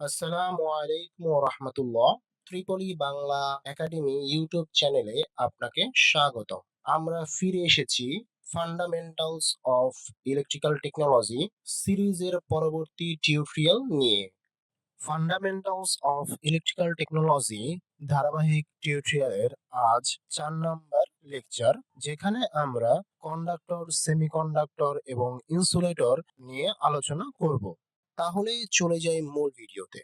আসসালামু আলাইকুম রহমতুল্লাহ ত্রিপলি বাংলা একাডেমি ইউটিউব চ্যানেলে আপনাকে স্বাগত আমরা ফিরে এসেছি ফান্ডামেন্টালস অফ ইলেকট্রিক্যাল টেকনোলজি সিরিজের পরবর্তী টিউটোরিয়াল নিয়ে। ফান্ডামেন্টালস অফ ইলেকট্রিক্যাল টেকনোলজি ধারাবাহিক টিউটোরিয়ালের আজ চার নম্বর লেকচার যেখানে আমরা কন্ডাক্টর সেমিকন্ডাক্টর এবং ইনসুলেটর নিয়ে আলোচনা করব। তাহলে চলে যাই মূল ভিডিওতে।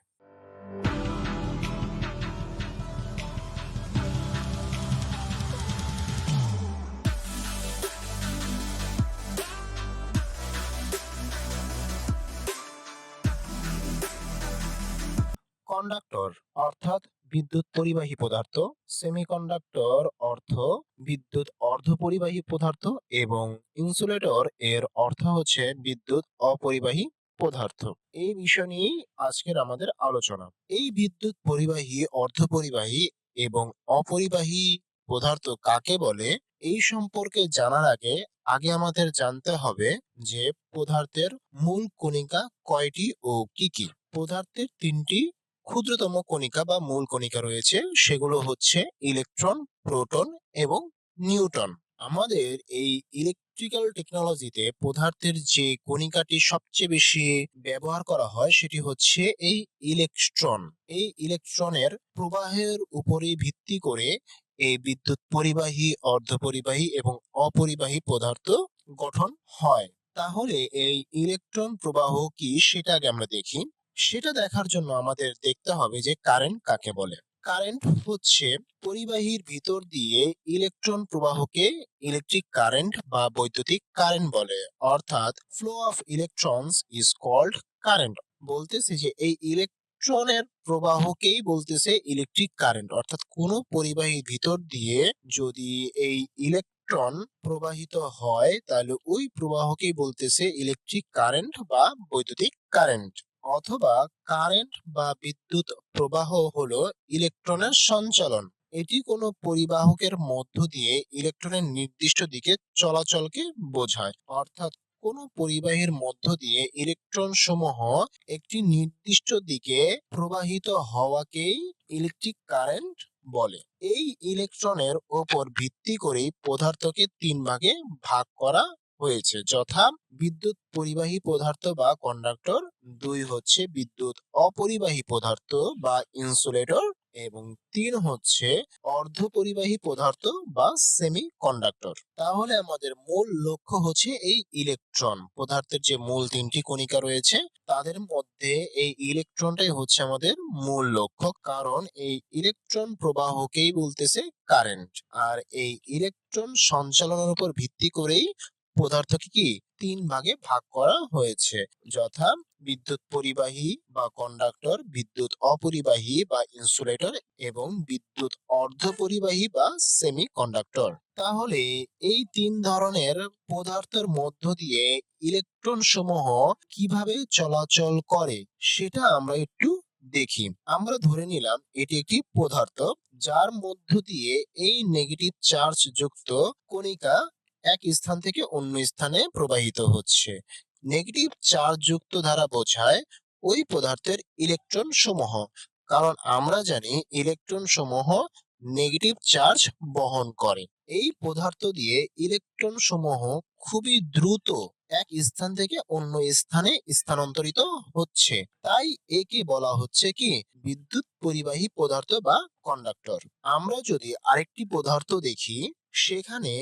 কন্ডাক্টর অর্থাৎ বিদ্যুৎ পরিবাহী পদার্থ, সেমিকন্ডাক্টর অর্থ বিদ্যুৎ অর্ধপরিবাহী পদার্থ এবং ইনসুলেটর এর অর্থ হচ্ছে বিদ্যুৎ অপরিবাহী পদার্থ। এই বিষয় নিয়েই আজকের আমাদের আলোচনা। এই বিদ্যুৎ পরিবাহী অর্ধপরিবাহী এবং অপরিবাহী পদার্থ কাকে বলে? এই সম্পর্কে জানার আগে আগে আমাদের জানতে হবে যে পদার্থের মূল কণিকা কয়টি ও কি কি? পদার্থের তিনটি ক্ষুদ্রতম কণিকা বা মূল কণিকা রয়েছে। সেগুলো হচ্ছে ইলেকট্রন, প্রোটন এবং নিউটন। আমাদের এই ইলেকট্রিক্যাল টেকনোলজিতে পদার্থের যে কণিকাটি সবচেয়ে বেশি ব্যবহার করা হয় সেটি হচ্ছে এই ইলেকট্রন এই ইলেকট্রনের প্রবাহের উপরে ভিত্তি করে এই বিদ্যুৎ পরিবাহী, অর্ধপরিবাহী এবং অপরিবাহী পদার্থ গঠন হয়। তাহলে এই ইলেকট্রন প্রবাহ কি সেটা আগে আমরা দেখি। সেটা দেখার জন্য আমাদের দেখতে হবে যে কারেন্ট কাকে বলে। কারেন্ট হচ্ছে পরিবাহীর ভিতর দিয়ে ইলেকট্রন প্রবাহকে ইলেকট্রিক কারেন্ট বা বৈদ্যুতিক কারেন্ট বলে। অর্থাৎ flow of electrons is called current বলতেছে যে এই ইলেকট্রনের প্রবাহকেই বলতেছে ইলেকট্রিক কারেন্ট অর্থাৎ কোনো পরিবাহীর ভিতর দিয়ে যদি এই ইলেকট্রন প্রবাহিত হয়, তাহলে ওই প্রবাহকেই বলতেছে ইলেকট্রিক কারেন্ট বা বৈদ্যুতিক কারেন্ট অথবা কারেন্ট বা বিদ্যুৎ প্রবাহ হলো ইলেকট্রনের সঞ্চালন। এটি কোনো পরিবাহকের মধ্য দিয়ে ইলেকট্রনের নির্দিষ্ট দিকে চলাচলকে বোঝায়। অর্থাৎ কোনো পরিবাহীর মধ্য দিয়ে ইলেকট্রন সমূহ একটি নির্দিষ্ট দিকে প্রবাহিত হওয়াকেই ইলেকট্রিক কারেন্ট বলে। এই ইলেকট্রনের ওপর ভিত্তি করেই পদার্থকে তিন ভাগে ভাগ করা হয়েছে। যথা বিদ্যুৎ পরিবাহী পদার্থ বা কন্ডাক্টর দুই হচ্ছে বিদ্যুৎ অপরিবাহী পদার্থ বা ইনসুলেটর এবং তিন হচ্ছে অর্ধপরিবাহী পদার্থ বা সেমি কন্ডাক্টর তাহলে আমাদের মূল লক্ষ্য হচ্ছে এই ইলেকট্রন পদার্থের যে মূল তিনটি কণিকা রয়েছে, তাদের মধ্যে এই ইলেকট্রনটাই হচ্ছে আমাদের মূল লক্ষ্য। কারণ এই ইলেকট্রন প্রবাহকেই বলতেছে কারেন্ট আর এই ইলেকট্রন সঞ্চালনের উপর ভিত্তি করেই পদার্থকে কি তিন ভাগে ভাগ করা হয়েছে? যথা বিদ্যুৎ পরিবাহী বা কন্ডাক্টর বিদ্যুৎ অপরিবাহী বা ইনসুলেটর এবং বিদ্যুৎ অর্ধপরিবাহী বা সেমি কন্ডাক্টর তাহলে এই তিন ধরনের পদার্থের মধ্য দিয়ে ইলেকট্রন সমূহ কীভাবে চলাচল করে সেটা আমরা একটু দেখি। আমরা ধরে নিলাম এটি একটি পদার্থ, যার মধ্য দিয়ে এই নেগেটিভ চার্জ যুক্ত কণিকা এক স্থান থেকে অন্য স্থানে প্রবাহিত হচ্ছে। নেগেটিভ চার্জ যুক্ত দ্বারা বোঝায় ওই পদার্থের ইলেকট্রন সমূহ। কারণ আমরা জানি ইলেকট্রন সমূহ নেগেটিভ চার্জ বহন করে। এই পদার্থ দিয়ে ইলেকট্রন সমূহ খুবই দ্রুত এক স্থান থেকে অন্য স্থানে স্থানান্তরিত হচ্ছে। তাই একে বলা হচ্ছে কি? বিদ্যুৎ পরিবাহী পদার্থ বা কন্ডাক্টর আমরা যদি আরেকটি পদার্থ দেখি, সেখানে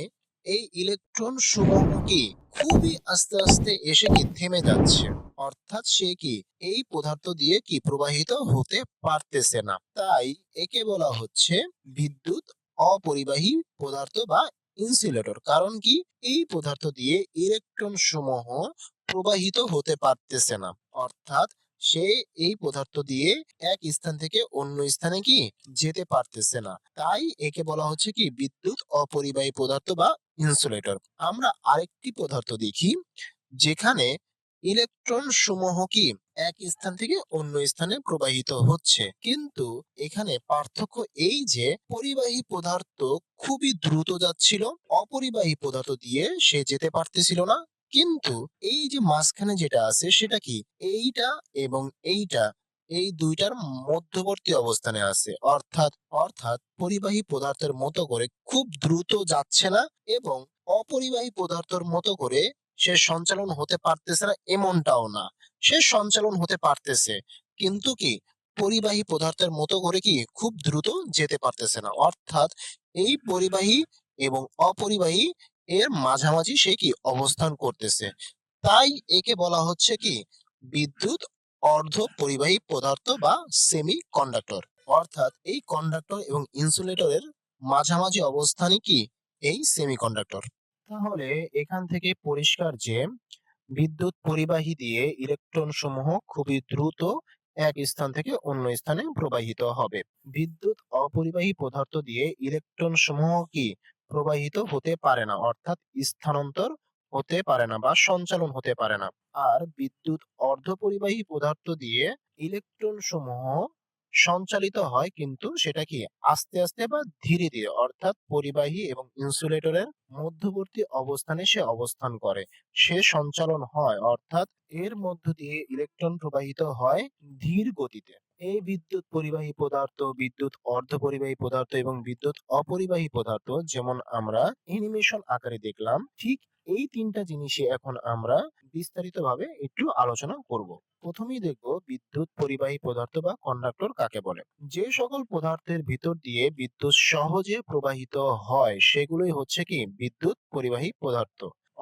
এই ইলেকট্রন সমূহ কি খুবই আস্তে আস্তে এসে কি থেমে যাচ্ছে? অর্থাৎ সে কি এই পদার্থ দিয়ে কি প্রবাহিত হতে পারতেছে না? তাই একে বলা হচ্ছে বিদ্যুৎ অপরিবাহী পদার্থ বা ইনসুলেটর। কারণ কি? এই পদার্থ দিয়ে ইলেকট্রন সমূহ প্রবাহিত হতে পারতেছে না। অর্থাৎ সে এই পদার্থ দিয়ে এক স্থান থেকে অন্য স্থানে কি যেতে পারতেছে না। তাই একে বলা হচ্ছে কি বিদ্যুৎ অপরিবাহী পদার্থ বা ইনসুলেটর। আমরা আরেকটি পদার্থ দেখি যেখানে ইলেকট্রন সমূহ কি এক স্থান থেকে অন্য স্থানে প্রবাহিত হচ্ছে। কিন্তু এখানে পার্থক্য এই যে পরিবাহী পদার্থ খুবই দ্রুত যাচ্ছিল, অপরিবাহী পদার্থ দিয়ে সে যেতে পারতেছিল না। কিন্তু এই যে মাঝখানে যেটা আছে সেটা কি? এইটা এবং এইটা এই দুইটার মধ্যবর্তী অবস্থানে আছে। অর্থাৎ অর্থাৎ পরিবাহী পদার্থের মতো করে খুব দ্রুত যাচ্ছে না এবং অপরিবাহী পদার্থের মতো করে সে সঞ্চালন হতে পারতেছে না এমনটাও না। সে সঞ্চালন হতে পারতেছে কিন্তু কি? পরিবাহী পদার্থের মতো করে কি? খুব দ্রুত যেতে পারতেছে না। অর্থাৎ এই পরিবাহী এবং অপরিবাহী এর মাঝামাঝি সে কি অবস্থান করতেছে? তাই একে বলা হচ্ছে কি বিদ্যুৎ অর্ধ পরিবাহী পদার্থ বা সেমি কন্ডাক্টর অর্থাৎ এই কন্ডাক্টর এবং ইনসুলেটরের মাঝামাঝি অবস্থানই কি এই সেমি কন্ডাক্টর তাহলে এখান থেকে পরিষ্কার যে বিদ্যুৎ পরিবাহী দিয়ে ইলেকট্রন সমূহ খুবই দ্রুত এক স্থান থেকে অন্য স্থানে প্রবাহিত হবে। বিদ্যুৎ অপরিবাহী পদার্থ দিয়ে ইলেকট্রন সমূহ কি প্রবাহিত হতে পারে না, অর্থাৎ স্থানান্তর হতে পারে না বা সঞ্চালন হতে পারে না। আর বিদ্যুৎ অর্ধপরিবাহী পদার্থ দিয়ে ইলেকট্রন সমূহ সঞ্চালিত হয় কিন্তু সেটা কি আস্তে আস্তে বা ধীরে ধীরে অর্থাৎ পরিবাহী এবং ইনসুলেটরের মধ্যবর্তী অবস্থানে সে অবস্থান করে। সে সঞ্চালন হয় অর্থাৎ এর মধ্য দিয়ে ইলেকট্রন প্রবাহিত হয় ধীর গতিতে। এই বিদ্যুৎ পরিবাহী পদার্থ, বিদ্যুৎ অর্ধপরিবাহী পদার্থ এবং বিদ্যুৎ অপরিবাহী পদার্থ যেমন আমরা অ্যানিমেশন আকারে দেখলাম, ঠিক এই তিনটা জিনিসে এখন আমরা বিস্তারিতভাবে একটু আলোচনা করব। প্রথমেই দেখব বিদ্যুৎ পরিবাহী পদার্থ বা কন্ডাক্টর কাকে বলে। যে সকল পদার্থের ভিতর দিয়ে বিদ্যুৎ সহজে প্রবাহিত হয়, সেগুলোই হচ্ছে কি? বিদ্যুৎ পরিবাহী পদার্থ।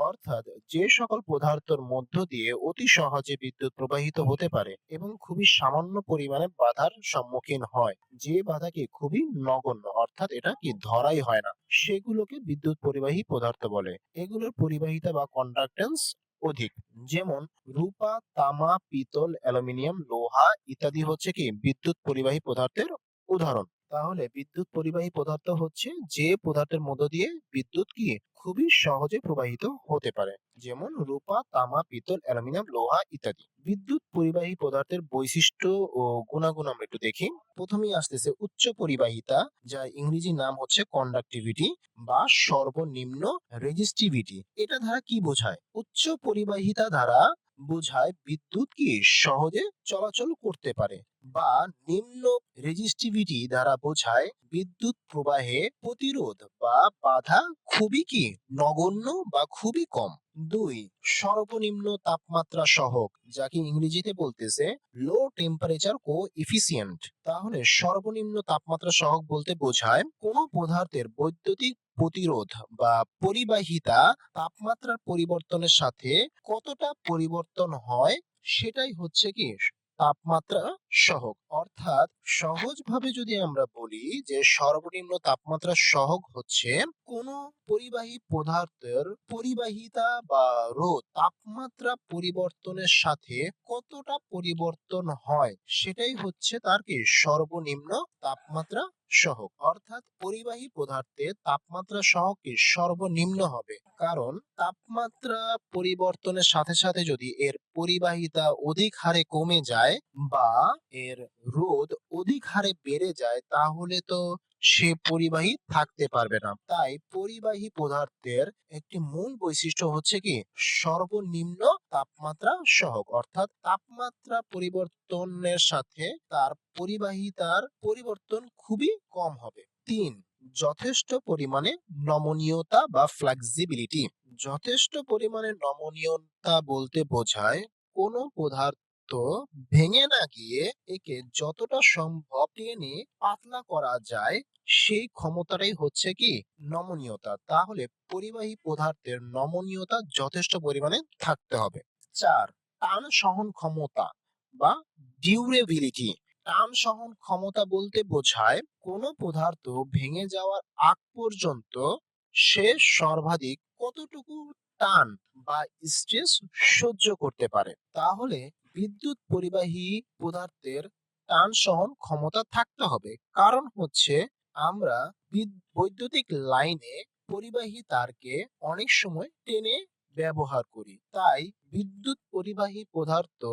অর্থাৎ যে সকল পদার্থের মধ্য দিয়ে অতি সহজে বিদ্যুৎ প্রবাহিত হতে পারে এবং খুবই সামান্য পরিমাণে বাধার সম্মুখীন হয়, যে বাধাকে খুবই নগণ্য, অর্থাৎ এটা কি ধরাই হয় না, সেগুলোকে বিদ্যুৎ পরিবাহী পদার্থ বলে। এগুলোর পরিবাহিতা বা কন্ডাক্টেন্স অধিক, যেমন রূপা, তামা, পিতল, অ্যালুমিনিয়াম, লোহা ইত্যাদি হচ্ছে কি বিদ্যুৎ পরিবাহী পদার্থের উদাহরণ। তাহলে বিদ্যুৎ পরিবাহী পদার্থ হচ্ছে যে পদার্থের মধ্য দিয়ে বিদ্যুৎ কি খুবই সহজে প্রবাহিত হতে পারে। যেমন রূপা, তামা, পিতল, অ্যালুমিনিয়াম, লোহা ইত্যাদি। বিদ্যুৎ পরিবাহী পদার্থের বৈশিষ্ট্য ও গুণাগুণ আমরা একটু দেখি। প্রথমেই আসতেছে উচ্চ পরিবাহিতা যা ইংরেজি নাম হচ্ছে কন্ডাক্টিভিটি বা সর্বনিম্ন রেজিস্টিভিটি এটা দ্বারা কি বোঝায়? উচ্চ পরিবাহিতা দ্বারা বোঝায় বিদ্যুৎ কি সহজে চলাচল করতে পারে। বা নিম্ন রেজিস্টিভিটি দ্বারা বোঝায় বিদ্যুৎ প্রবাহে প্রতিরোধ বা বাধা খুবই কি নগণ্য বা খুবই কম। দুই, সর্বনিম্ন তাপমাত্রা সহক যাকে ইংরেজিতে বলতেছে লো টেম্পারেচার কো ইফিসিয়েন্ট তাহলে সর্বনিম্ন তাপমাত্রা সহক বলতে বোঝায় কোনো পদার্থের বৈদ্যুতিক প্রতিরোধ বা পরিবাহিতা তাপমাত্রার পরিবর্তনের সাথে কতটা পরিবর্তন হয়, সেটাই হচ্ছে কি তাপমাত্রা সহক অর্থাৎ সহজভাবে যদি আমরা বলি যে সর্বনিম্ন তাপমাত্রা সহক হচ্ছে কোন পরিবাহী পদার্থের পরিবাহিতা বা রোধ তাপমাত্রা পরিবর্তনের সাথে কতটা পরিবর্তন হয় সেটাই হচ্ছে তার কি সর্বনিম্ন তাপমাত্রা সহক অর্থাৎ পরিবাহী পদার্থে তাপমাত্রা সহকে সর্বনিম্ন হবে। কারণ তাপমাত্রা পরিবর্তনের সাথে সাথে যদি এর পরিবাহিতা অধিক হারে কমে যায় বা এর রোধ অধিক হারে বেড়ে যায়, তাহলে তো সে পরিবাহী থাকতে পারবে না। তাই পরিবাহী পদার্থের একটি মূল বৈশিষ্ট্য হচ্ছে কি? সর্বনিম্ন তাপমাত্রা সহক অর্থাৎ তাপমাত্রা পরিবর্তনের সাথে তার পরিবাহিতার পরিবর্তন খুবই কম হবে। তিন, যথেষ্ট পরিমাণে নমনীয়তা বা ফ্লেক্সিবিলিটি যথেষ্ট পরিমাণে নমনীয়তা বলতে বোঝায় কোনো পদার্থ ভেঙে না গিয়ে একে যতটা সম্ভব টেনে পাতলা করা যায়, সেই ক্ষমতাটাই হচ্ছে কি নমনীয়তা। তাহলে পরিবাহী পদার্থের নমনীয়তা যথেষ্ট পরিমাণে থাকতে হবে। চার, টান সহন ক্ষমতা বা ডিউরেবিলিটি টান সহন ক্ষমতা বলতে বোঝায় কোনো পদার্থ ভেঙে যাওয়ার আগ পর্যন্ত সে সর্বাধিক কতটুকু টান বা স্ট্রেস সহ্য করতে পারে। তাহলে বিদ্যুৎ পরিবাহী পদার্থের টান সহন ক্ষমতা থাকতে হবে। কারণ হচ্ছে, আমরা বিদ- বৈদ্যুতিক লাইনে পরিবাহী তারকে অনেক সময় টেনে ব্যবহার করি। তাই বিদ্যুৎ পরিবাহী পদার্থ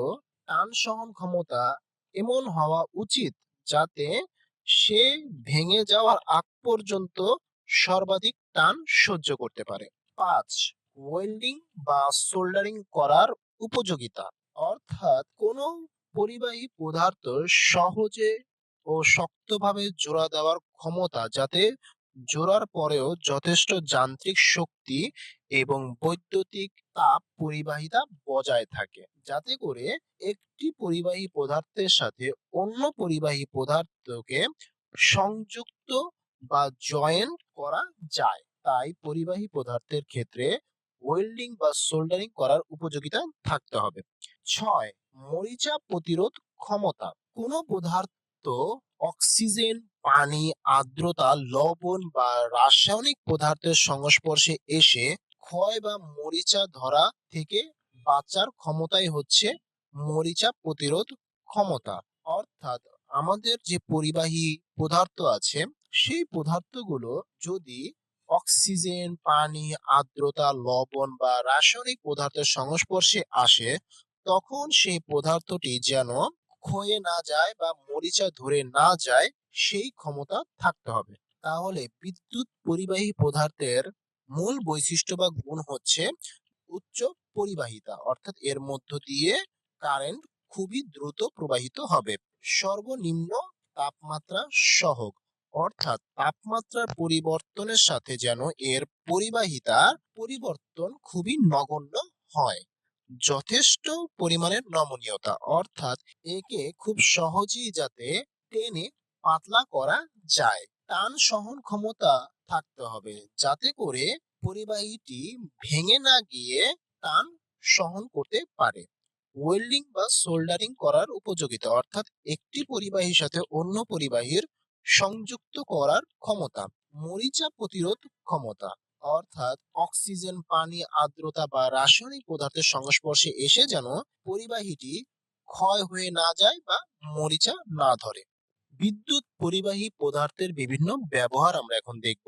টান সহন ক্ষমতা এমন হওয়া উচিত যাতে সে ভেঙে যাওয়ার আগ পর্যন্ত সর্বাধিক টান সহ্য করতে পারে। পাঁচ, ওয়েল্ডিং বা সোল্ডারিং করার উপযোগিতা। অর্থাৎ কোনো পরিবাহী পদার্থ সহজে ও শক্তভাবে জোড়া দেওয়ার ক্ষমতা যাতে জোড়ার পরেও যথেষ্ট যান্ত্রিক শক্তি এবং বৈদ্যুতিক তাপ পরিবাহিতা বজায় থাকে। যাতে করে একটি পরিবাহী পদার্থের সাথে অন্য পরিবাহী পদার্থকে সংযুক্ত বা জয়েন্ট করা যায়। তাই পরিবাহী পদার্থের ক্ষেত্রে ওয়েল্ডিং বা সোল্ডারিং করার উপযোগিতা থাকতে হবে। ছয়, মরিচা প্রতিরোধ ক্ষমতা। কোনো পদার্থ অক্সিজেন পানি, আর্দ্রতা, লবণ বা রাসায়নিক পদার্থের সংস্পর্শে এসে ক্ষয় বা মরিচা ধরা থেকে বাঁচার ক্ষমতাই হচ্ছে মরিচা প্রতিরোধ ক্ষমতা। অর্থাৎ আমাদের যে পরিবাহী পদার্থ আছে, সেই পদার্থগুলো যদি অক্সিজেন, পানি, আর্দ্রতা, লবণ বা রাসায়নিক পদার্থের সংস্পর্শে আসে, তখন সেই পদার্থটি যেন ক্ষয়ে না যায় বা মরিচা ধরে না যায়, সেই ক্ষমতা থাকতে হবে। তাহলে বিদ্যুৎ পরিবাহী পদার্থের মূল বৈশিষ্ট্য বা গুণ হচ্ছে উচ্চ পরিবাহিতা, অর্থাৎ এর মধ্য দিয়ে কারেন্ট খুবই দ্রুত প্রবাহিত হবে। সর্বনিম্ন তাপমাত্রা সহগ অর্থাৎ তাপমাত্রার পরিবর্তনের সাথে যেন এর পরিবাহিতার পরিবর্তন খুবই নগণ্য হয়। যথেষ্ট পরিমাণের নমনীয়তা, অর্থাৎ একে খুব সহজেই যাতে টেনে পাতলা করা যায়। টান সহন ক্ষমতা থাকতে হবে, যাতে করে পরিবাহীটি ভেঙে না গিয়ে টান সহন করতে পারে। ওয়েল্ডিং বা সোল্ডারিং করার উপযোগিতা, অর্থাৎ একটি পরিবাহীর সাথে অন্য পরিবাহীর সংযুক্ত করার ক্ষমতা, মরিচা প্রতিরোধ ক্ষমতা, অর্থাৎ অক্সিজেন, পানি, আর্দ্রতা বা রাসায়নিক পদার্থের সংস্পর্শে এসে যেন পরিবাহীটি ক্ষয় হয়ে না যায় বা মরিচা না ধরে। বিদ্যুৎ পরিবাহী পদার্থের বিভিন্ন ব্যবহার আমরা এখন দেখব।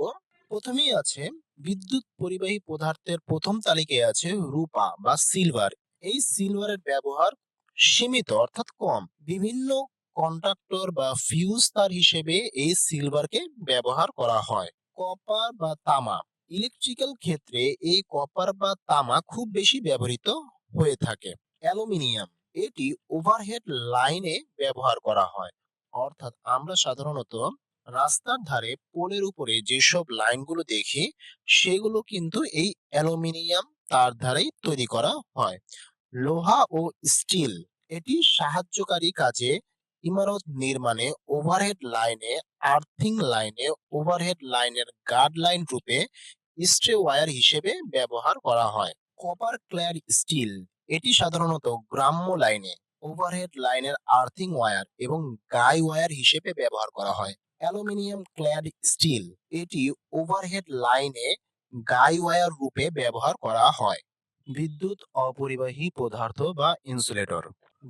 প্রথমেই আছে বিদ্যুৎ পরিবাহী পদার্থের প্রথম তালিকায় আছে রূপা বা সিলভার। এই সিলভারের ব্যবহার সীমিত, অর্থাৎ কম। বিভিন্ন কন্ডাক্টর বা ফিউজ তার হিসেবে এই সিলভারকে ব্যবহার করা হয়। কপার বা তামা ইলেকট্রিক্যাল ক্ষেত্রে এই কপার বা তামা খুব বেশি ব্যবহৃত হয়ে থাকে। অ্যালুমিনিয়াম, এটি ওভারহেড লাইনে ব্যবহার করা হয়। অর্থাৎ আমরা সাধারণত রাস্তার ধারে পোলের উপরে যেসব লাইনগুলো দেখি, সেগুলো কিন্তু এই অ্যালুমিনিয়াম তার ধারেই তৈরি করা হয়। লোহা ও স্টিল এটি সাহায্যকারী কাজে ইমারত নির্মাণে ওভারহেড লাইনে আর্থিং লাইনে ওভারহেড লাইনের গার্ড লাইন রূপে স্ট্রে ওয়্যার হিসেবে ব্যবহার করা হয়। কপার ক্ল্যাড স্টিল এটি সাধারণত গ্রাম্য লাইনে ওভারহেড লাইনের আর্থিং ওয়্যার এবং গাই ওয়্যার হিসেবে ব্যবহার করা হয়। অ্যালুমিনিয়াম ক্ল্যাড স্টিল এটি ওভারহেড লাইনে গাই ওয়্যার রূপে ব্যবহার করা হয়। বিদ্যুৎ, অপরিবাহী পদার্থ বা ইনসুলেটর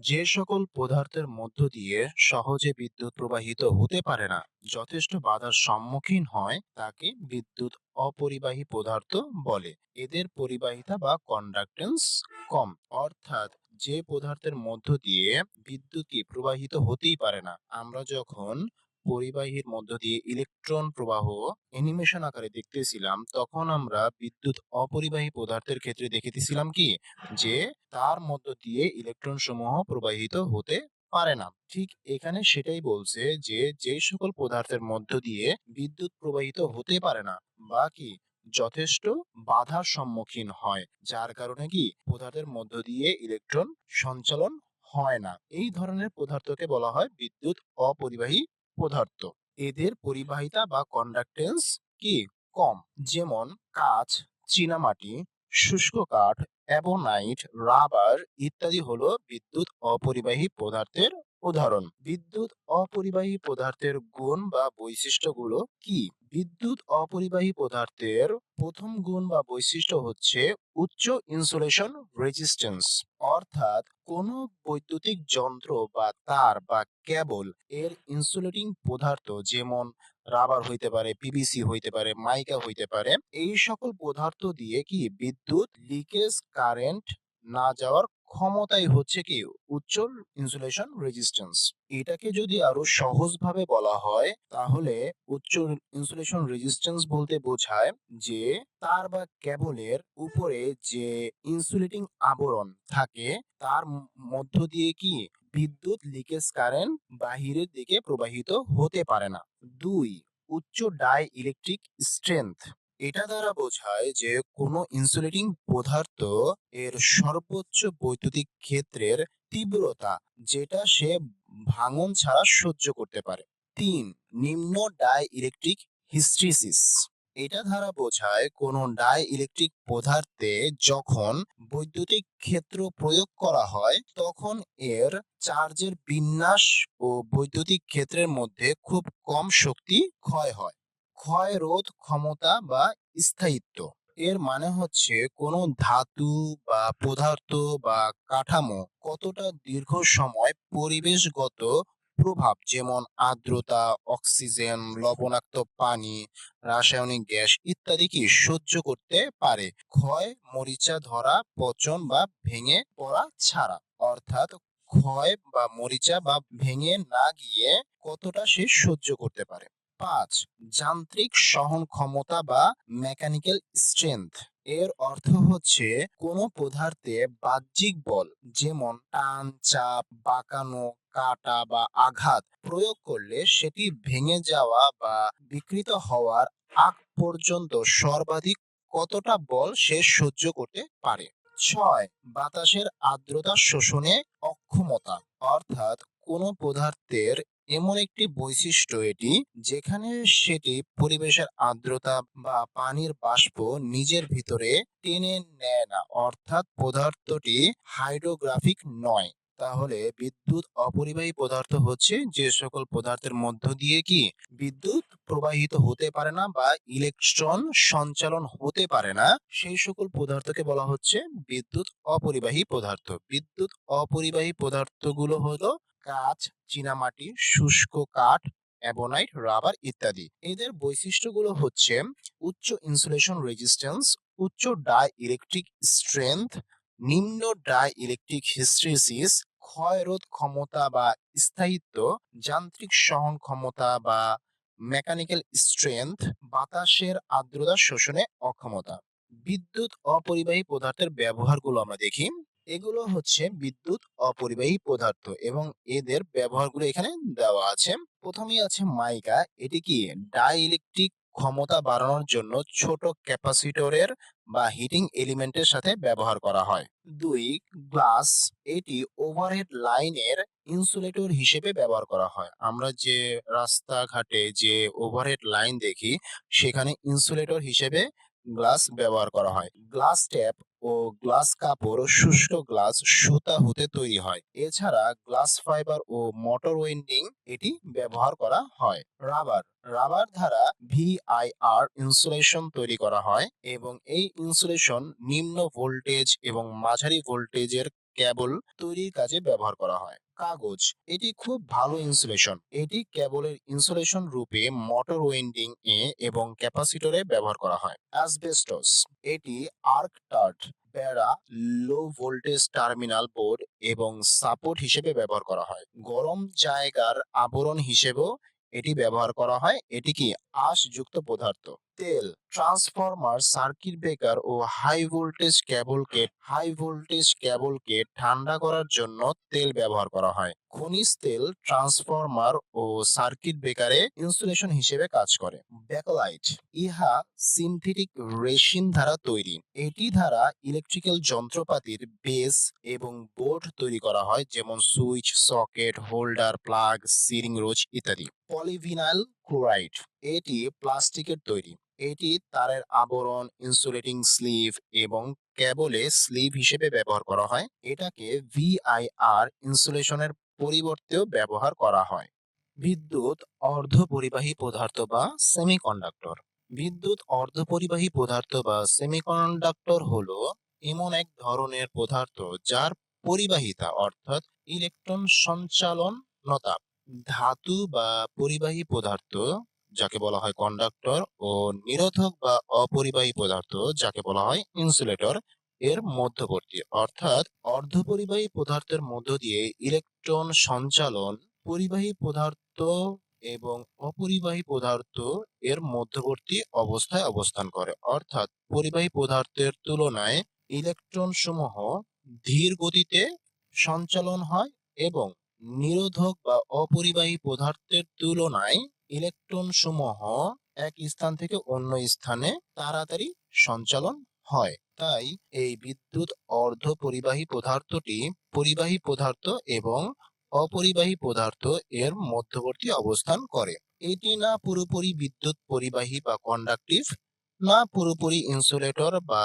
যে সকল পদার্থের মধ্য দিয়ে সহজে বিদ্যুৎ প্রবাহিত হতে পারে না, যথেষ্ট বাধার সম্মুখীন হয় তাকে বিদ্যুৎ অপরিবাহী পদার্থ বলে। এদের পরিবাহিতা বা কন্ডাক্টেন্স কম, অর্থাৎ যে পদার্থের মধ্য দিয়ে বিদ্যুৎ প্রবাহিত হতেই পারে না। আমরা যখন পরিবাহীর মধ্য দিয়ে ইলেকট্রন প্রবাহ অ্যানিমেশন আকারে দেখতেছিলাম, তখন আমরা বিদ্যুৎ অপরিবাহী পদার্থের ক্ষেত্রে দেখেছিলাম কি? যে তার মধ্য দিয়ে ইলেকট্রন সমূহ প্রবাহিত হতে পারে না। ঠিক এখানে সেটাই বলছে যে যে সকল পদার্থের মধ্য দিয়ে বিদ্যুৎ প্রবাহিত হতে পারে না বা কি, যথেষ্ট বাধার সম্মুখীন হয়। যার কারণে কি? পদার্থের মধ্য দিয়ে ইলেকট্রন সঞ্চালন হয় না। এই ধরনের পদার্থকে বলা হয় বিদ্যুৎ অপরিবাহী পদার্থ। এদের পরিবাহিতা বা কন্ডাক্টেন্স কি? কম। যেমন কাঁচ, চীনামাটি, শুষ্ক কাঠ, অ্যাবোনাইট, রাবার ইত্যাদি হল বিদ্যুৎ অপরিবাহী পদার্থের উদাহরণ, বিদ্যুৎ অপরিবাহী পদার্থের গুণ বা বৈশিষ্ট্যগুলো কি? বিদ্যুৎ অপরিবাহী পদার্থের প্রথম গুণ বা বৈশিষ্ট্য হচ্ছে উচ্চ ইনসুলেশন রেজিস্ট্যান্স অর্থাৎ কোনো বৈদ্যুতিক যন্ত্র বা তার বা কেবল এর ইনসুলেটিং পদার্থ যেমন রাবার হইতে পারে পিভিসি হইতে পারে, মাইকা হইতে পারে, এই সকল পদার্থ দিয়ে কি বিদ্যুৎ লিকেজ কারেন্ট না যাওয়ার ক্ষমতাই হচ্ছে কি? উচ্চ ইনসুলেশন রেজিস্ট্যান্স এটাকে যদি আরও সহজভাবে বলা হয়, তাহলে উচ্চ ইনসুলেশন রেজিস্ট্যান্স বলতে বোঝায় যে, তার বা কেবলের উপরে যে ইনসুলেটিং আবরণ থাকে, তার মধ্য দিয়ে কি বিদ্যুৎ লিকেজ কারেন্ট বাহিরের দিকে প্রবাহিত হতে পারে না। দুই, উচ্চ ডাই ইলেকট্রিক স্ট্রেংথ এটা দ্বারা বোঝায় যে কোনো ইনসুলেটিং পদার্থ এর সর্বোচ্চ বৈদ্যুতিক ক্ষেত্রের তীব্রতা যেটা সে ভাঙন ছাড়া সহ্য করতে পারে। তিন, নিম্ন ডাই ইলেকট্রিক হিস্ট্রিসিস এটা দ্বারা বোঝায় কোনো ডাই ইলেকট্রিক পদার্থে যখন বৈদ্যুতিক ক্ষেত্র প্রয়োগ করা হয়, তখন এর চার্জের বিন্যাস ও বৈদ্যুতিক ক্ষেত্রের মধ্যে খুব কম শক্তি ক্ষয় হয়। ক্ষয় রোধ ক্ষমতা বা স্থায়িত্ব। এর মানে হচ্ছে কোনো ধাতু বা পদার্থ বা কাঠামো কতটা দীর্ঘ সময় পরিবেশগত প্রভাব, যেমন আর্দ্রতা, অক্সিজেন, লবণাক্ত পানি, রাসায়নিক গ্যাস ইত্যাদি কি সহ্য করতে পারে। ক্ষয় মরিচা ধরা, পচন বা ভেঙে পড়া ছাড়া। অর্থাৎ ক্ষয় বা মরিচা বা ভেঙে না গিয়ে কতটা সে সহ্য করতে পারে? পাঁচ, যান্ত্রিক সহন ক্ষমতা বা মেকানিক্যাল স্ট্রেংথ এর অর্থ হচ্ছে কোনো পদার্থে বাহ্যিক বল, যেমন টান, চাপ, বাঁকানো, কাটা বা আঘাত প্রয়োগ করলে সেটি ভেঙে যাওয়া বা বিকৃত হওয়ার আগ পর্যন্ত সর্বাধিক কতটা বল সে সহ্য করতে পারে। ছয়, বাতাসের আর্দ্রতা শোষণে অক্ষমতা, অর্থাৎ কোনো পদার্থের এমন একটি বৈশিষ্ট্য এটি, যেখানে সেটি পরিবেশের আর্দ্রতা বা পানির বাষ্প নিজের ভিতরে টেনে নেয় না। অর্থাৎ পদার্থটি হাইড্রোগ্রাফিক নয়। তাহলে বিদ্যুৎ অপরিবাহী পদার্থ হচ্ছে যে সকল পদার্থের মধ্য দিয়ে কি বিদ্যুৎ প্রবাহিত হতে পারে না বা ইলেকট্রন সঞ্চালন হতে পারে না, সেই সকল পদার্থকে বলা হচ্ছে বিদ্যুৎ অপরিবাহী পদার্থ। বিদ্যুৎ অপরিবাহী পদার্থগুলো হলো কাঁচ, চীনামাটি, শুষ্ক কাঠ, অ্যাবোনাইট, রাবার ইত্যাদি। এদের বৈশিষ্ট্যগুলো হচ্ছে উচ্চ ইনসুলেশন রেজিস্ট্যান্স উচ্চ ডাই ইলেকট্রিক স্ট্রেংথ নিম্ন ডাই ইলেকট্রিক হিস্ট্রিসিস ক্ষয়রোধ ক্ষমতা বা স্থায়িত্ব, যান্ত্রিক সহন ক্ষমতা বা মেকানিক্যাল স্ট্রেংথ বাতাসের আর্দ্রতা শোষণে অক্ষমতা। বিদ্যুৎ অপরিবাহী পদার্থের ব্যবহারগুলো আমরা দেখি। এগুলো হচ্ছে বিদ্যুৎ অপরিবাহী পদার্থ এবং এদের ব্যবহারগুলো এখানে দেওয়া আছে। প্রথমেই আছে মাইকা। এটি কি ডাই ইলেকট্রিক ক্ষমতা বাড়ানোর জন্য ছোট ক্যাপাসিটরের বা হিটিং এলিমেন্টের সাথে ব্যবহার করা হয়। দুই, গ্লাস। এটি ওভারহেড লাইনের ইনসুলেটর হিসেবে ব্যবহার করা হয়। আমরা যে রাস্তাঘাটে যে ওভারহেড লাইন দেখি, সেখানে ইনসুলেটর হিসেবে গ্লাস ব্যবহার করা হয়। গ্লাস ট্যাপ ও গ্লাস কাপড়, শুষ্ক গ্লাস, সুতা হতে তৈরি হয়। এছাড়া গ্লাস ফাইবার ও মোটর ওয়েন্ডিং এটি ব্যবহার করা হয়। রাবার রাবার দ্বারা ভিআইআর ইনসুলেশন তৈরি করা হয় এবং এই ইনসুলেশন নিম্ন ভোল্টেজ এবং মাঝারি ভোল্টেজের কেবল তৈরির কাজে ব্যবহার করা হয়। কাগজ, এটি খুব ভালো ইনসুলেশন এটি কেবলের ইনসুলেশন রূপে মোটর ওয়েন্ডিং এ এবং ক্যাপাসিটরে ব্যবহার করা হয়। অ্যাসবেস্টস এটি আর্ক টার্ট বেড়া লো ভোল্টেজ টার্মিনাল বোর্ড এবং সাপোর্ট হিসেবে ব্যবহার করা হয়। গরম জায়গার আবরণ হিসেবেও এটি ব্যবহার করা হয়। এটি কি আঁশযুক্ত পদার্থ? তেল ট্রান্সফরমার, সার্কিট ব্রেকার ও হাই ভোল্টেজ কেবলকে, হাই ভোল্টেজ কেবলকে ঠান্ডা করার জন্য তেল ব্যবহার করা হয়। খনিজ তেল, ট্রান্সফরমার ও সার্কিট ব্রেকারে ইনসুলেশন হিসেবে কাজ করে। ব্যাকলাইট, ইহা সিনথেটিক রেশিন দ্বারা তৈরি। এটি দ্বারা ইলেকট্রিক্যাল যন্ত্রপাতির বেস এবং বোর্ড তৈরি করা হয়, যেমন switch, socket, holder, plug ceiling rose ইত্যাদি। পলিভিনাইল ক্লোরাইড, এটি প্লাস্টিকের তৈরি। এটি তারের আবরণ ইনসুলেটিং স্লিভ এবং কেবলে স্লিভ হিসেবে ব্যবহার করা হয়। এটাকে ভিআইআর ইনসুলেশনের পরিবর্তেও ব্যবহার করা হয়। বিদ্যুৎ অর্ধপরিবাহী পদার্থ বা সেমিকন্ডাক্টর বিদ্যুৎ অর্ধপরিবাহী পদার্থ বা সেমিকন্ডাক্টর হলো এমন এক ধরনের পদার্থ যার পরিবাহিতা অর্থাৎ ইলেকট্রন সঞ্চালনতা। ধাতু বা পরিবাহী পদার্থ যাকে বলা হয় কন্ডাক্টর ও নিরোধক বা অপরিবাহী পদার্থ, যাকে বলা হয় ইনসুলেটর এর মধ্যবর্তী। অর্থাৎ অর্ধপরিবাহী পদার্থের মধ্য দিয়ে ইলেকট্রন সঞ্চালন পরিবাহী পদার্থ এবং অপরিবাহী পদার্থ এর মধ্যবর্তী অবস্থায় অবস্থান করে। অর্থাৎ পরিবাহী পদার্থের তুলনায় ইলেকট্রন সমূহ ধীর গতিতে সঞ্চালন হয় এবং নিরোধক বা অপরিবাহী পদার্থের তুলনায় ইলেকট্রন সমূহ এক স্থান থেকে অন্য স্থানে তাড়াতাড়ি সঞ্চালন হয়। তাই এই বিদ্যুৎ অর্ধ পরিবাহী পদার্থটি পরিবাহী পদার্থ এবং অপরিবাহী পদার্থ এর মধ্যবর্তী অবস্থান করে। এটি না পুরোপুরি বিদ্যুৎ পরিবাহী বা কন্ডাক্টিভ না পুরোপুরি ইনসুলেটর বা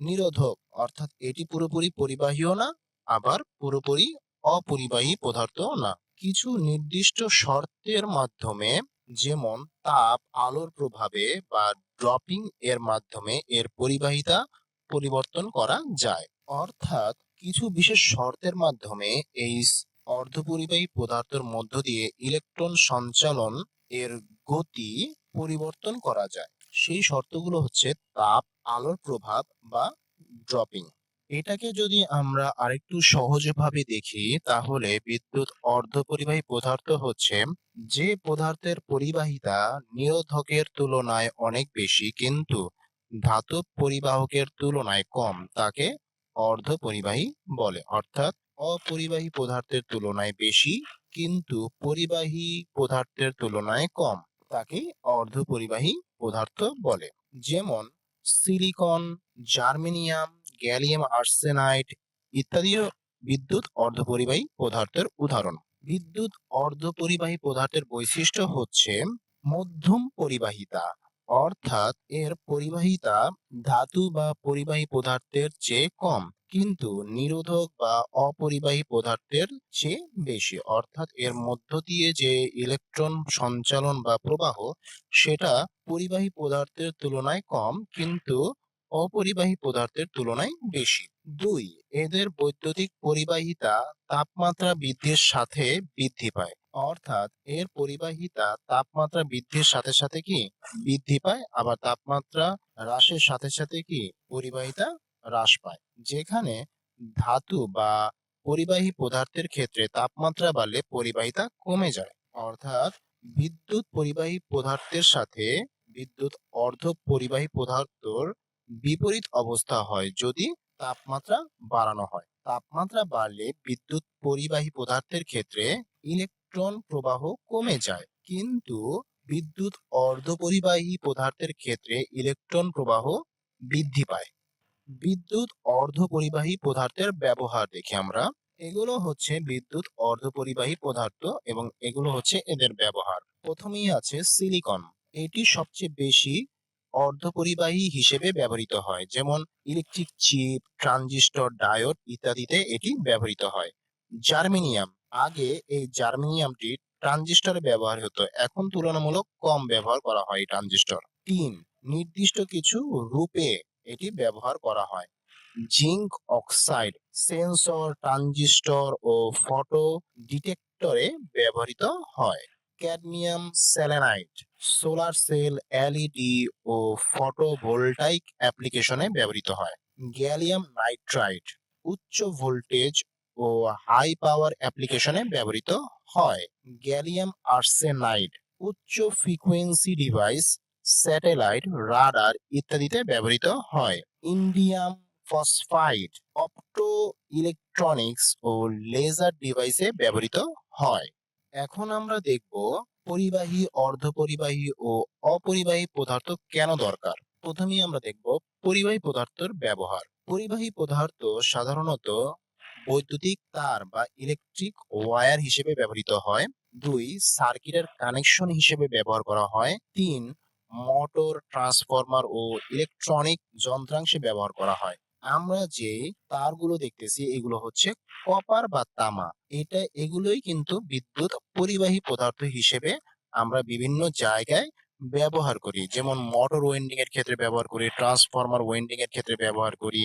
নিরোধক, অর্থাৎ এটি পুরোপুরি পরিবাহীও না, আবার পুরোপুরি অপরিবাহী পদার্থও না। কিছু নির্দিষ্ট শর্তের মাধ্যমে যেমন তাপ, আলোর প্রভাবে বা ড্রপিং এর মাধ্যমে এর পরিবাহিতা পরিবর্তন করা যায়। অর্থাৎ কিছু বিশেষ শর্তের মাধ্যমে এই অর্ধপরিবাহী পদার্থের মধ্য দিয়ে ইলেকট্রন সঞ্চালন এর গতি পরিবর্তন করা যায়। সেই শর্তগুলো হচ্ছে তাপ, আলোর প্রভাব বা ড্রপিং এটাকে যদি আমরা আরেকটু সহজভাবে দেখি, তাহলে বিদ্যুৎ অর্ধপরিবাহী পদার্থ হচ্ছে যে পদার্থের পরিবাহিতা নিরোধকের তুলনায় অনেক বেশি, কিন্তু ধাতব পরিবাহকের তুলনায় কম, তাকে অর্ধপরিবাহী বলে। অর্থাৎ অপরিবাহী পদার্থের তুলনায় বেশি, কিন্তু পরিবাহী পদার্থের তুলনায় কম, তাকে অর্ধপরিবাহী পদার্থ বলে। যেমন সিলিকন, জার্মেনিয়াম গ্যালিয়াম আর্সেনাইড ইত্যাদিও বিদ্যুৎ অর্ধপরিবাহী পদার্থের উদাহরণ। বিদ্যুৎ অর্ধপরিবাহী পদার্থের বৈশিষ্ট্য হচ্ছে মধ্যম পরিবাহিতা, অর্থাৎ এর পরিবাহিতা ধাতু বা পরিবাহী পদার্থের চেয়ে কম, কিন্তু নিরোধক বা অপরিবাহী পদার্থের চেয়ে বেশি, অর্থাৎ এর মধ্য দিয়ে যে ইলেকট্রন সঞ্চালন বা প্রবাহ, সেটা পরিবাহী পদার্থের তুলনায় কম, কিন্তু অপরিবাহী পদার্থের তুলনায় বেশি। দুই, এদের বৈদ্যুতিক পরিবাহিতা তাপমাত্রা বৃদ্ধির সাথে বৃদ্ধি পায়। অর্থাৎ, এর পরিবাহিতা তাপমাত্রা বৃদ্ধির সাথে সাথে কি বৃদ্ধি পায়, আবার তাপমাত্রা হ্রাসের সাথে সাথে কি পরিবাহিতা হ্রাস পায়। যেখানে ধাতু বা পরিবাহী পদার্থের ক্ষেত্রে তাপমাত্রা বাড়লে পরিবাহিতা কমে যায়। অর্থাৎ, বিদ্যুৎ পরিবাহী পদার্থের সাথে বিদ্যুৎ অর্ধ পরিবাহী পদার্থর বিপরীত অবস্থা হয় যদি তাপমাত্রা বাড়ানো হয়। তাপমাত্রা বাড়লে বিদ্যুৎ পরিবাহী পদার্থের ক্ষেত্রে ইলেকট্রন প্রবাহ কমে যায়। কিন্তু বিদ্যুৎ অর্ধপরিবাহী পদার্থের ক্ষেত্রে ইলেকট্রন প্রবাহ বৃদ্ধি পায়। বিদ্যুৎ অর্ধপরিবাহী পদার্থের ব্যবহার দেখি আমরা। এগুলো হচ্ছে বিদ্যুৎ অর্ধপরিবাহী পদার্থ এবং এগুলো হচ্ছে এদের ব্যবহার। প্রথমেই আছে সিলিকন। এটি সবচেয়ে বেশি অর্ধপরিবাহী হিসেবে ব্যবহৃত হয়, যেমন ইলেকট্রিক চিপ ট্রানজিস্টর ডায়োড ইত্যাদিতে এটি ব্যবহৃত হয়। জার্মেনিয়াম, আগে এই জার্মেনিয়ামটি ট্রানজিস্টরে ব্যবহার হতো, এখন তুলনামূলক কম ব্যবহার করা হয় ট্রানজিস্টর। তিন, নির্দিষ্ট কিছু রূপে এটি ব্যবহার করা হয়। জিঙ্ক অক্সাইড, সেন্সর, ট্রানজিস্টর ও ফটো ডিটেক্টরে ব্যবহৃত হয়। Cadmium selenite solar cell LED ও ফটোভোল্টাইক অ্যাপ্লিকেশনে ব্যবহৃত হয়। গ্যালিয়াম নাইট্রাইট উচ্চ ভোল্টেজ ও হাই পাওয়ার অ্যাপ্লিকেশনে ব্যবহৃত হয়। গ্যালিয়াম আর্সেনাইড উচ্চ ফ্রিকোয়েন্সি ডিভাইস স্যাটেলাইট রাডার ইত্যাদিতে ব্যবহৃত হয়। ইন্ডিয়াম ফসফাইড অপটো ইলেকট্রনিক্স ও লেজার ডিভাইসে ব্যবহৃত হয়। এখন আমরা দেখব পরিবাহী, অর্ধপরিবাহী ও অপরিবাহী পদার্থ কেন দরকার? প্রথমেই আমরা দেখব পরিবাহী পদার্থের ব্যবহার। পরিবাহী পদার্থ সাধারণত বৈদ্যুতিক তার বা ইলেকট্রিক ওয়্যার হিসেবে ব্যবহৃত হয়। দুই সার্কিটের কানেকশন হিসেবে ব্যবহার করা হয়। তিন মোটর ট্রান্সফরমার ও ইলেকট্রনিক যন্ত্রাংশে ব্যবহার করা হয়। আমরা যে তারগুলো দেখতেছি, এগুলো হচ্ছে কপার বা তামা। এটা, এগুলোই কিন্তু বিদ্যুৎ পরিবাহী পদার্থ হিসেবে আমরা বিভিন্ন জায়গায় ব্যবহার করি। যেমন মোটর ওয়েন্ডিং এর ক্ষেত্রে ব্যবহার করি ট্রান্সফরমার ওয়েন্ডিং এর ক্ষেত্রে ব্যবহার করি,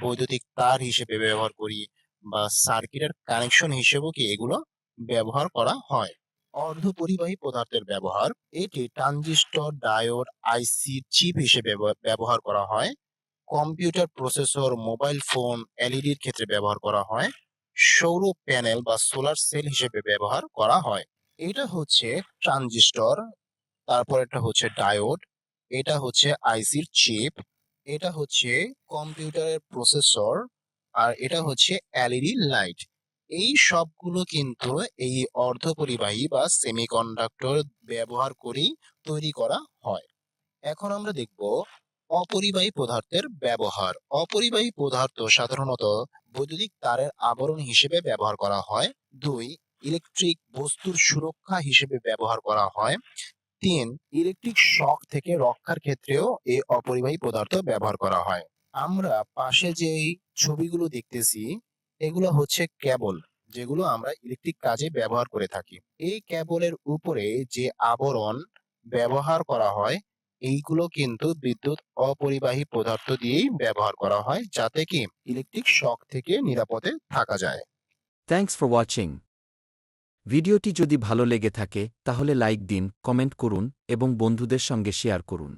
বৈদ্যুতিক তার হিসেবে ব্যবহার করি বা সার্কিটের কানেকশন হিসেবেও কি এগুলো ব্যবহার করা হয়। অর্ধপরিবাহী পদার্থের ব্যবহার, এটি ট্রানজিস্টর ডায়োড আইসি চিপ হিসেবে ব্যবহার করা হয়। কম্পিউটার প্রসেসর, মোবাইল ফোন এলইডির ক্ষেত্রে ব্যবহার করা হয়। সৌর প্যানেল বা সোলার সেল হিসেবে ব্যবহার করা হয়। এটা হচ্ছে ট্রানজিস্টর, তারপর এটা হচ্ছে ডায়োড, এটা হচ্ছে আইসির চিপ, এটা হচ্ছে কম্পিউটারের প্রসেসর, আর এটা হচ্ছে এলইডি লাইট। এই সবগুলো কিন্তু এই অর্ধপরিবাহী বা সেমিকন্ডাক্টর ব্যবহার করেই তৈরি করা হয়। এখন আমরা দেখব অপরিবাহী পদার্থের ব্যবহার। অপরিবাহী পদার্থ সাধারণত বৈদ্যুতিক তারের আবরণ হিসেবে ব্যবহার করা হয়। দুই, ইলেকট্রিক বস্তুর সুরক্ষা হিসেবে ব্যবহার করা হয়। তিন, ইলেকট্রিক শক থেকে রক্ষার ক্ষেত্রেও এই অপরিবাহী পদার্থ ব্যবহার করা হয়। আমরা পাশে যেই ছবিগুলো দেখতেছি, এগুলো হচ্ছে কেবল যেগুলো আমরা ইলেকট্রিক কাজে ব্যবহার করে থাকি। এই কেবলের উপরে যে আবরণ ব্যবহার করা হয় এইগুলো কিন্তু বিদ্যুৎ অপরিবাহী পদার্থ দিয়েই ব্যবহার করা হয় যাতে কি ইলেকট্রিক শক থেকে নিরাপদে থাকা যায়। থ্যাংকস ফর ওয়াচিং ভিডিওটি যদি ভালো লেগে থাকে, তাহলে লাইক দিন কমেন্ট করুন এবং বন্ধুদের সঙ্গে শেয়ার করুন।